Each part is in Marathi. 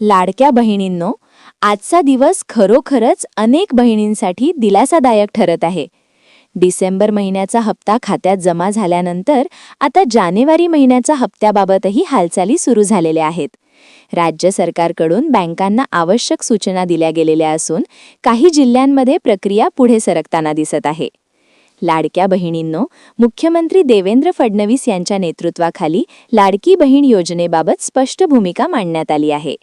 लाडक्या बहिणींनो आजचा दिवस खरोखरच अनेक बहिणींसाठी दिलासादायक ठरत आहे. डिसेंबर महिन्याचा हप्ता खात्यात जमा झाल्यानंतर आता जानेवारी महिन्याचा हप्त्याबाबतही हालचाली सुरू झालेल्या आहेत. राज्य सरकारकडून बँकांना आवश्यक सूचना दिल्या गेलेल्या असून काही जिल्ह्यांमध्ये प्रक्रिया पुढे सरकताना दिसत आहे. लाडक्या बहिणींनो मुख्यमंत्री देवेंद्र फडणवीस यांच्या नेतृत्वाखाली लाडकी बहीण योजनेबाबत स्पष्ट भूमिका मांडण्यात आली आहे.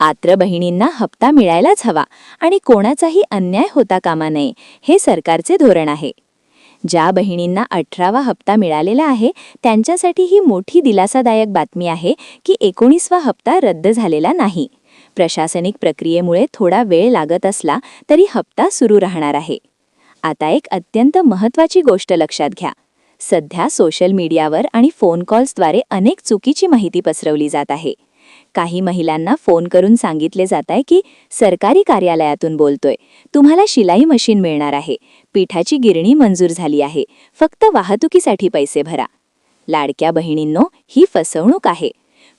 आत्र बहिणींना हप्ता मिळायलाच हवा आणि कोणाचाही अन्याय होता कामा नये हे सरकारचे धोरण आहे. ज्या बहिणींना अठरावा हप्ता मिळालेला आहे त्यांच्यासाठी ही मोठी दिलासादायक बातमी आहे की एकोणीसवा हप्ता रद्द झालेला नाही. प्रशासनिक प्रक्रियेमुळे थोडा वेळ लागत असला तरी हप्ता सुरू राहणार आहे. आता एक अत्यंत महत्त्वाची गोष्ट लक्षात घ्या. सध्या सोशल मीडियावर आणि फोन कॉल्सद्वारे अनेक चुकीची माहिती पसरवली जात आहे. काही महिलांना फोन करून सांगितले जात आहे की सरकारी कार्यालयातून बोलतोय. तुम्हाला शिलाई मशीन मिळणार आहे. पिठाची गिरणी मंजूर झाली आहे. फक्त वाहतुकीसाठी पैसे भरा. लाडक्या बहिणींनो ही फसवणूक आहे.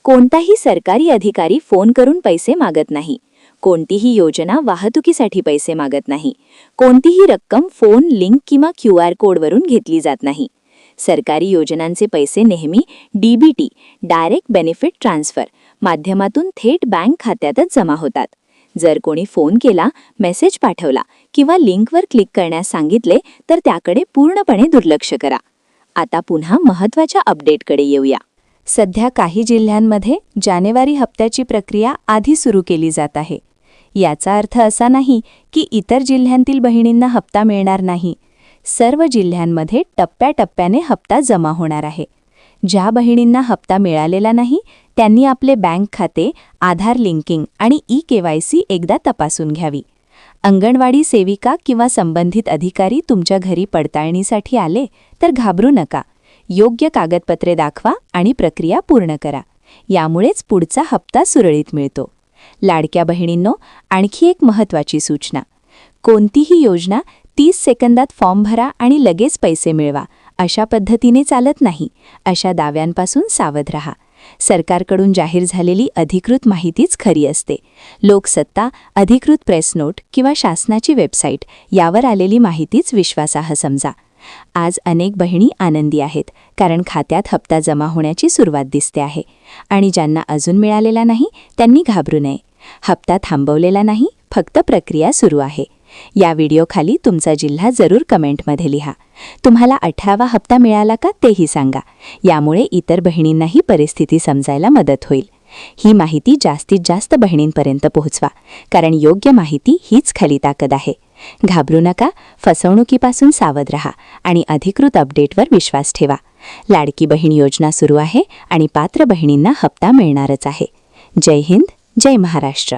कोणताही सरकारी अधिकारी फोन करून पैसे मागत नाही. कोणतीही योजना वाहतुकीसाठी पैसे मागत नाही. कोणतीही रक्कम फोन लिंक किंवा क्यू आर कोडवरून घेतली जात नाही. सरकारी योजनांचे पैसे नेहमी डीबीटी डायरेक्ट बेनिफिट ट्रान्सफर. माध्यमातून थेट बँक खात्यातच जमा होतात. जर कोणी फोन केला मेसेज पाठवला किंवा लिंकवर क्लिक करण्यास सांगितले तर त्याकडे पूर्णपणे दुर्लक्ष करा. आता पुन्हा महत्त्वाच्या अपडेटकडे येऊया. सध्या काही जिल्ह्यांमध्ये जानेवारी हप्त्याची प्रक्रिया आधी सुरू केली जात आहे. याचा अर्थ असा नाही की इतर जिल्ह्यांतील बहिणींना हप्ता मिळणार नाही. सर्व जिल्ह्यांमध्ये टप्प्याटप्प्याने हप्ता जमा होणार आहे. ज्या बहिणींना हप्ता मिळालेला नाही त्यांनी आपले बँक खाते आधार लिंकिंग आणि ई केवायसी एकदा तपासून घ्यावी. अंगणवाडी सेविका किंवा संबंधित अधिकारी तुमच्या घरी पडताळणीसाठी आले तर घाबरू नका. योग्य कागदपत्रे दाखवा आणि प्रक्रिया पूर्ण करा. यामुळेच पुढचा हप्ता सुरळीत मिळतो. लाडक्या बहिणींनो आणखी एक महत्त्वाची सूचना. कोणतीही योजना तीस सेकंदात फॉर्म भरा आणि लगेच पैसे मिळवा. अशा पद्धतीने चालत नाही. अशा दाव्यांपासून सावध रहा. सरकारकडून जाहीर झालेली अधिकृत माहितीच खरी असते. लोकसत्ता अधिकृत प्रेस नोट किंवा शासनाची वेबसाईट यावर आलेली माहितीच विश्वासार्ह समजा. आज अनेक बहिणी आनंदी आहेत कारण खात्यात हप्ता जमा होण्याची सुरुवात दिसते आहे आणि ज्यांना अजून मिळालेला नाही त्यांनी घाबरू नये. हप्ता थांबवलेला नाही फक्त प्रक्रिया सुरू आहे. या व्हिडिओखाली तुमचा जिल्हा जरूर कमेंटमध्ये लिहा. तुम्हाला अठरावा हप्ता मिळाला का तेही सांगा. यामुळे इतर बहिणींनाही परिस्थिती समजायला मदत होईल. ही माहिती जास्तीत जास्त बहिणींपर्यंत पोहोचवा कारण योग्य माहिती हीच खरी ताकद आहे. घाबरू नका फसवणुकीपासून सावध रहा आणि अधिकृत अपडेटवर विश्वास ठेवा. लाडकी बहीण योजना सुरू आहे आणि पात्र बहिणींना हप्ता मिळणारच आहे. जय हिंद जय महाराष्ट्र.